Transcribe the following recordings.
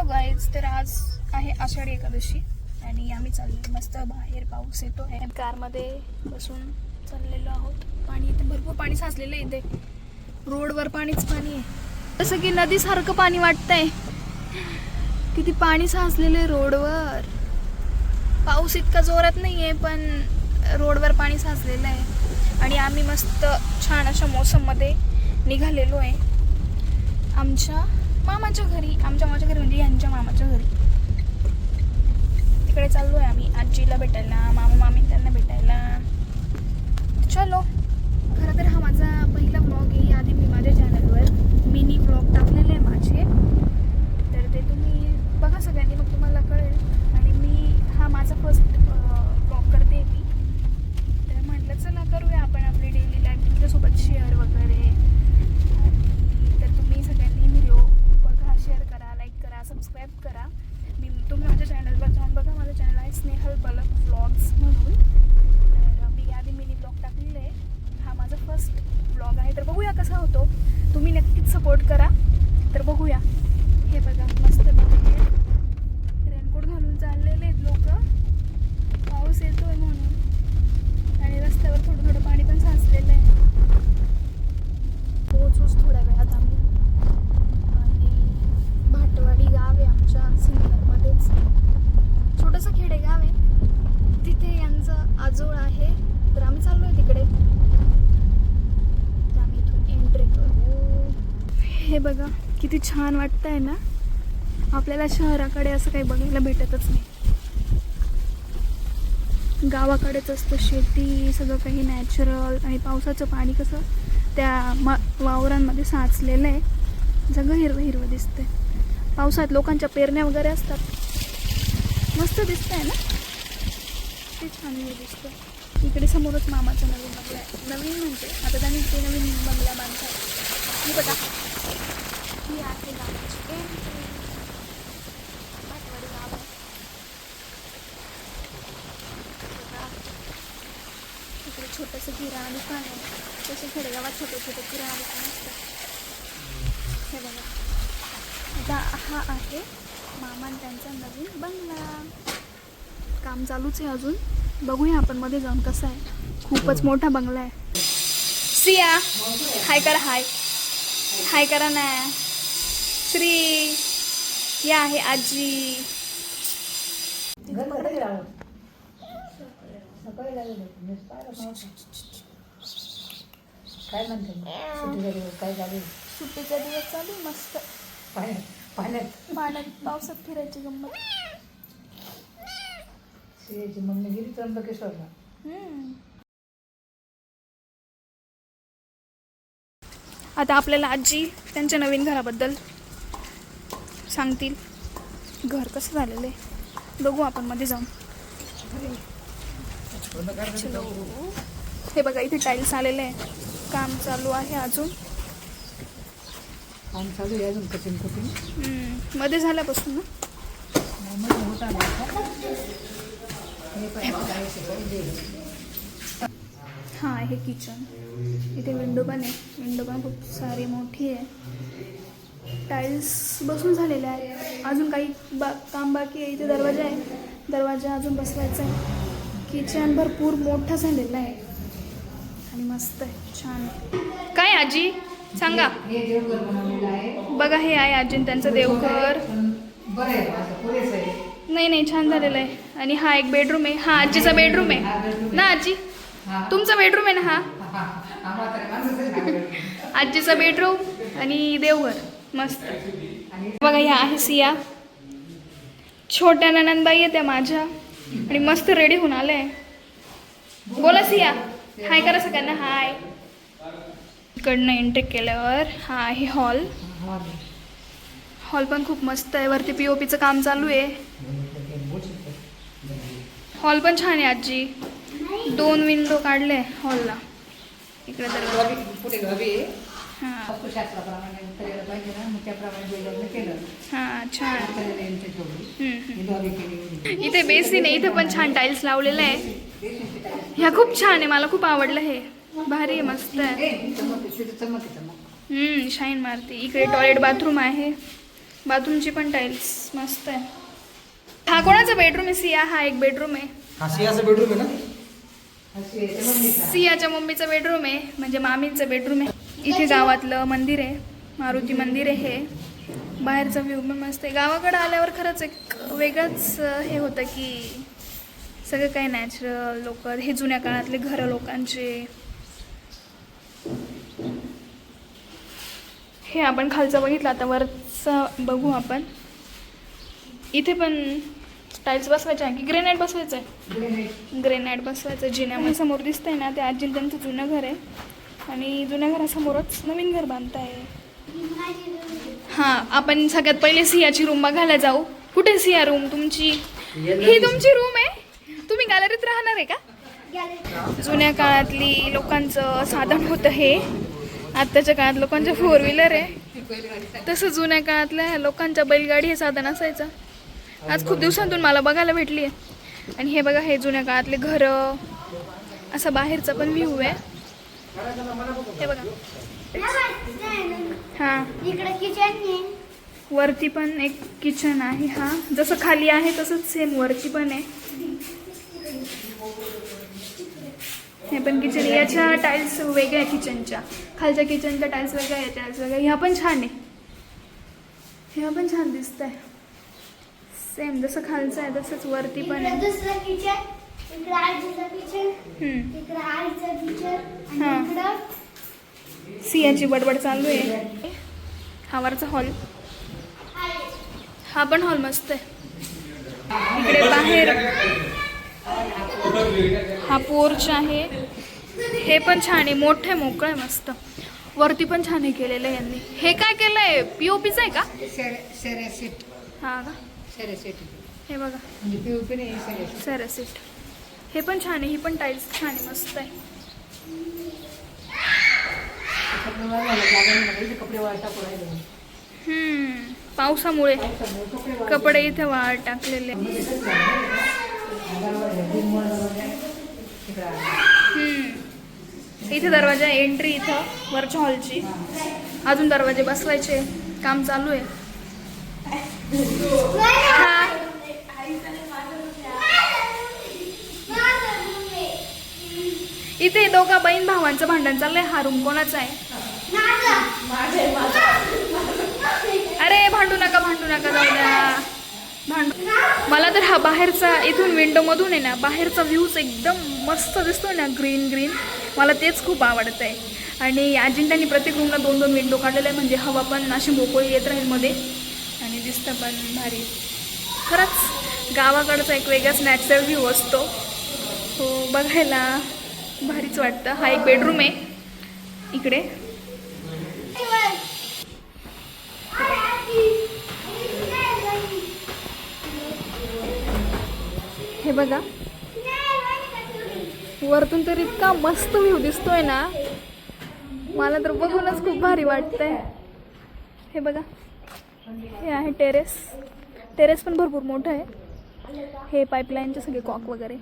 Hello guys तर आज आहे आषाढी एकादशी आणि आम्ही चाललो मस्त बाहेर पाऊस येतो आहे कारमध्ये बसून चाललेलो आहोत. पाणी इथे भरपूर पाणी साचलेलं आहे इथे. रोडवर पाणीच पाणी आहे. जसं की नदीसारखं पाणी वाटतंय. किती पाणी साचलेलं आहे रोडवर. पाऊस इतका जोरात नाही आहे पण रोडवर पाणी साचलेलं आहे. आणि आम्ही मस्त छान अशा मोसममध्ये निघालेलो आहे. आमच्या मामाच्या घरी आमच्या मामाच्या घरी म्हणजे यांच्या मामाच्या घरी. तिकडे चाललो आहे आम्ही. आजीला भेटायला मामा मामी त्यांना भेटायला. चलो खरं तर हा माझा पहिला व्लॉग आहे आधी मी माझ्या चॅनलवर मिनी व्लॉग टाकलेले आहे माझे तर ते तुम्ही बघा सगळ्यांनी मग तुम्हाला कळेल आणि मी हा माझा फर्स्ट व्लॉग करते मी तर म्हटलं चला करूया आपण आपली डेली लाईफ तुमच्यासोबत शेअर वगैरे आणि तर तुम्ही सगळ्यांनी व्हिडिओ बघा शेअर करा लाईक करा सबस्क्राईब करा. मी तुम्ही माझ्या चॅनलवर जाऊन बघा. माझं चॅनल आहे स्नेहल बलक व्लॉग्स म्हणून. तर मी आधी मिनी ब्लॉग टाकलेला आहे. हा माझा फर्स्ट ब्लॉग आहे. तर बघूया कसा होतो. तुम्ही नक्कीच सपोर्ट करा. तर बघूया. हे बघा मस्त रेनकोट घालून चाललेले आहेत लोक. पाऊस येतोय म्हणून आणि रस्त्यावर थोडं थोडं पाणी पण साचलेलं आहे पोहोचूच थोड्या वेळात आम्ही आणि भाटवाडी गाव आहे आमच्या सिन्नरमध्येच छोटंसं खेडेगाव आहे तिथे यांचं आजोळ आहे तर आम्ही चाललो आहे तिकडे तर आम्ही इथून एंट्री करू हे बघा किती छान वाटतंय ना? आपल्याला शहराकडे असं काही बघायला भेटतच नाही. गावाकडेच असतं शेती सगळं काही नॅचरल आणि पावसाचं पाणी कसं त्या म वावरांमध्ये साचलेलं आहे. सगळं हिरवं हिरवं दिसतंय. पावसात लोकांच्या पेरण्या वगैरे असतात. मस्त दिसतंय ना? ते छान हे दिसतं इकडे समोरच मामाचा नवीन बंगला आहे. नवीन म्हणजे आता त्यांनी ते नवीन बंगला बांधतात ही बघा. ही आहे गावाची entry. भाटवाडी गाव आहे इकडे छोटंसं किराणा दुकान आहे तसे खेडेगावात छोटे छोटे किराणा दुकान असतात हे बघा आता हा आहे मामान त्यांचा नवीन बंगला काम चालूच आहे अजून बघूया आपण मध्ये जाऊन कसं आहे खूपच मोठा बंगला आहे सिया हाय करा हाय हाय करा नाही श्री या आहे आजी. काय म्हणते सुट्टीच्या दिवस काय झाले सुट्टीचा दिवस चालू मस्त. पाण्यात पाण्यात. पाण्यात पावसात फिरायची गंमत. श्रेयाची मम्मी गेली त्र्यंबकेश्वरला. आता आपल्याला आजी त्यांच्या नवीन घराबद्दल सांगतील. घर कसं झालेलं आहे? बघू आपण मध्ये जाऊन. हे बघा इथे टाईल्स आलेले आहे. काम चालू आहे अजून. काम चालू आहे अजून कठीण कठीण. मध्ये झाल्यापासून ना. हे हा आहे किचन इथे विंडो पण आहे. विंडो पण खूप सारी मोठी आहे. टाईल्स बसून झालेले आहेत. अजून काही बा काम बाकी आहे. इथे दरवाजा आहे. दरवाजा अजून बसवायचा आहे. किचन भरपूर मोठा झालेला आहे. आणि मस्त आहे. छान काय आजी? सांगा. देवघर बनवलेलं आहे बघा हे आहे आजी त्यांचं देवघर. नाही नाही छान झालेलं आहे. आणि हा एक बेडरूम आहे. हा आजीचा बेडरूम आहे. ना आजी? तुमचा बेडरूम आहे ना हा. आजीचा बेडरूम आणि देवघर. मस्त. बघा ह्या आहे सिया. छोट्या ननंदबाई येते त्या माझ्या. आणि मस्त रेडी होऊन आले बोला सिया. हाय करा सगळ्यांना. हाय इकडनं एंट्री केल्यावर हा आहे हॉल हॉल पण खूप मस्त आहे. वरती पी ओ पीचं काम चालू आहे. हॉल पण छान आहे आजी. दोन विंडो काढले हॉलला इकडे तर हां. वास्तुशास्त्राप्रमाणे करायला पाहिजे ना मग त्याप्रमाणे जे लग्न केलं. हां छान. ही. इथे बेसिन आहे इथे पण छान टाईल्स लावलेलं आहे. ह्या खूप छान आहे मला खूप आवडलं हे. भारी आहे मस्त आहे. शाईन मारते. इकडे टॉयलेट बाथरूम आहे. बाथरूमची पण टाईल्स मस्त आहे. हा कोणाचा बेडरूम आहे? सिया हा एक बेडरूम आहे. हा सियाचा बेडरूम आहे ना? सियाच्या मम्मीचं. बेडरूम आहे म्हणजे मामींचं बेडरूम आहे. इथे गावातलं मंदिर आहे मारुती मंदिर आहे हे. बाहेरचा व्ह्यू पण मस्त आहे. गावाकडे आल्यावर खरंच एक वेगळंच हे होतं की सगळं काही नॅचरल लोक हे जुन्या काळातले घरं लोकांचे. हे आपण खालचं बघितलं आता वरचं बघू आपण. इथे पण टाईल्स बसवायचे आहे की ग्रेनाईट बसवायचं आहे? ग्रेनाईट. ग्रेनाईट बसवायचं जिन्यामध्ये समोर दिसतंय ना ते आजी त्यांचं जुनं घर आहे. आणि जुन्या घरासमोरच नवीन घर बांधताय. हां आपण सगळ्यात पहिले सियाची रूम बघायला जाऊ. कुठे सिया रूम तुमची? ही तुमची रूम आहे? तुम्ही गॅलरीत राहणार आहे का? जुन्या काळातली लोकांचं साधन होतं हे. आत्ताच्या काळात लोकांच्या फोर व्हीलर आहे. तसं जुन्या काळातल्या लोकांच्या बैलगाडी हे साधन असायचं. आज खूप दिवसांतून मला बघायला भेटली आहे आणि हे बघा हे जुन्या काळातले घरं. असा बाहेरचा पण व्ह्यू आहे. हे. बघा हां इकडे किचन वरती पण एक किचन आहे हा. जसं खाली आहे तसंच सेम वरती पण आहे. हे पण किचन याच्या टाईल्स वेगळ्या किचनच्या खालच्या किचनच्या टाईल्स वेगळ्या याच्या टाईल्स वेगळ्या. ह्या पण छान आहे. ह्या पण छान दिसत आहे सेम जसं खालचं आहे तसंच वरती पण आहे. इकडे आजीचं किचन हम्म. इकडे आईचं किचन हा. आणि इकडं सियाची बडबड चालू आहे. हा वरचा हॉल हा पण हॉल मस्त आहे. इकडे बाहेर. हा पोर्च आहे. हे पण छान आहे. मोठं आहे मोकळं आहे मस्त. वरती पण छान आहे केलेलं आहे यांनी. हे काय केलंय? पीओपीचं आहे का? शेरे- शेरेसीट. हा का. हे बघा. म्हणजे POP नाही, शेरेसीट. सॅरासीट हे पण छान आहे ही पण टाईल्स छान आहे मस्त आहे. पावसामुळे कपडे इथे वाळ टाकलेले इथे दरवाजा एंट्री इथं वरच्या हॉलची अजून दरवाजे बसवायचे काम चालू आहे. इथे दोघा बहीण भावांचं भांडण चाललंय. हा रूम कोणाचा आहे? अरे भांडू नका भांडू नका जाऊ द्या. भांडू मला तर हा बाहेरचा इथून विंडोमधून आहे ना बाहेरचा व्ह्यूज एकदम मस्त दिसतोय ना ग्रीन ग्रीन मला तेच खूप आवडत आहे आणि अजिंठ्यांनी प्रत्येक रूमला दोन दोन विंडो काढलेले आहे म्हणजे हवा पण अशी मोकळी येत राहील मध्ये. आणि दिसतं पण भारी. खरंच गावाकडचा एक वेगळाच नॅचरल व्ह्यू असतो. हो बघायला. भारीच वाटतं. हा एक बेडरूम आहे. इकडे. हे बघा. वरतून तर इतका मस्त व्ह्यू दिसतोय ना. मला तर बघूनच खूप भारी वाटतंय. हे बघा. हे आहे टेरेस टेरेस पण भरपूर मोठं आहे. हे पाईपलाईनचे सगळे कॉक वगैरे.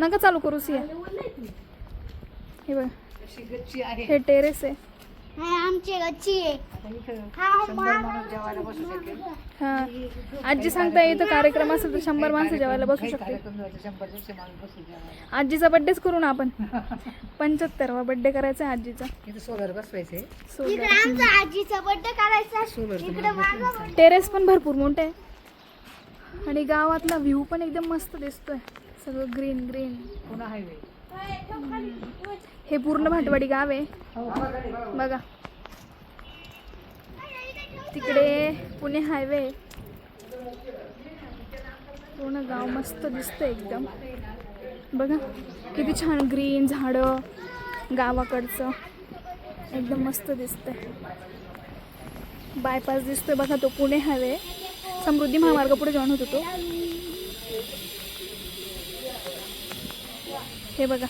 नका चालू करू सिया हे बघा. अशी गच्ची आहे. हे टेरेस आहे. हा आमची गच्ची आहे हा. हां. आजी सांगता इथं कार्यक्रम असेल तर शंभर माणसं जेवायला बसू शकते. आजीचा बड्डेच करू ना आपण. पंच्याहत्तरवा बड्डे करायचा आहे आजीचा. इथं सोलर बसवायचे सोलर. इकडे आमचा आजीचा बर्थडे करायचा. टेरेस पण भरपूर मोठे आहे. आणि गावातला व्ह्यू पण एकदम मस्त दिसतोय. सगळं ग्रीन ग्रीन पुन्हा हायवे हे पूर्ण भाटवाडी गाव आहे. बघा. तिकडे पुणे हायवे पूर्ण गाव मस्त दिसतं एकदम. बघा किती छान ग्रीन झाडं गावाकडचं. एकदम मस्त दिसतंय. बायपास दिसतोय. बघा तो पुणे हायवे समृद्धी महामार्ग पुढे जॉईन होतो तो. हे बघा.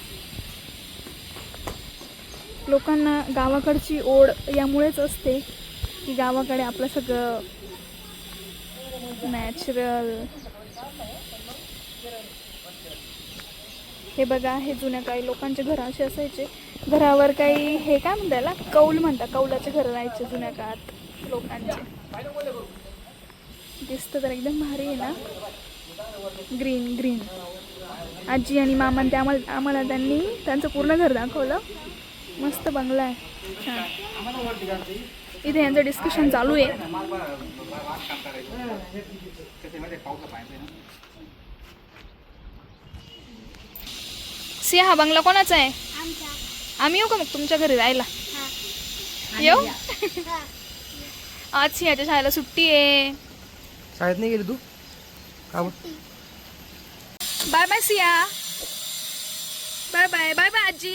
लोकांना गावाकडची ओढ यामुळेच असते की गावाकडे आपलं सगळं नॅचरल हे बघा हे जुन्या काही लोकांचे घरं असे असायचे. घरावर काही हे काय म्हणता कौल म्हणतात. कौलाचे घरं राहायचे जुन्या काळात लोकांचे. दिसतं तर एकदम भारी आहे ना? ग्रीन ग्रीन आजी आणि मामा ते आम्हाला आम्हाला त्यांनी त्यांचं पूर्ण घर दाखवलं. मस्त बंगला आहे. छान. इथे यांचं डिस्कशन चालू आहे. सिया हा बंगला कोणाचा आहे? आम्ही येऊ का मग तुमच्या घरी राहायला? हा. येऊ. आज सिंहाच्या शाळेला सुट्टी आहे. शाळेत नाही गेली तू? का? Bye bye Siya bye bye bye bye आजी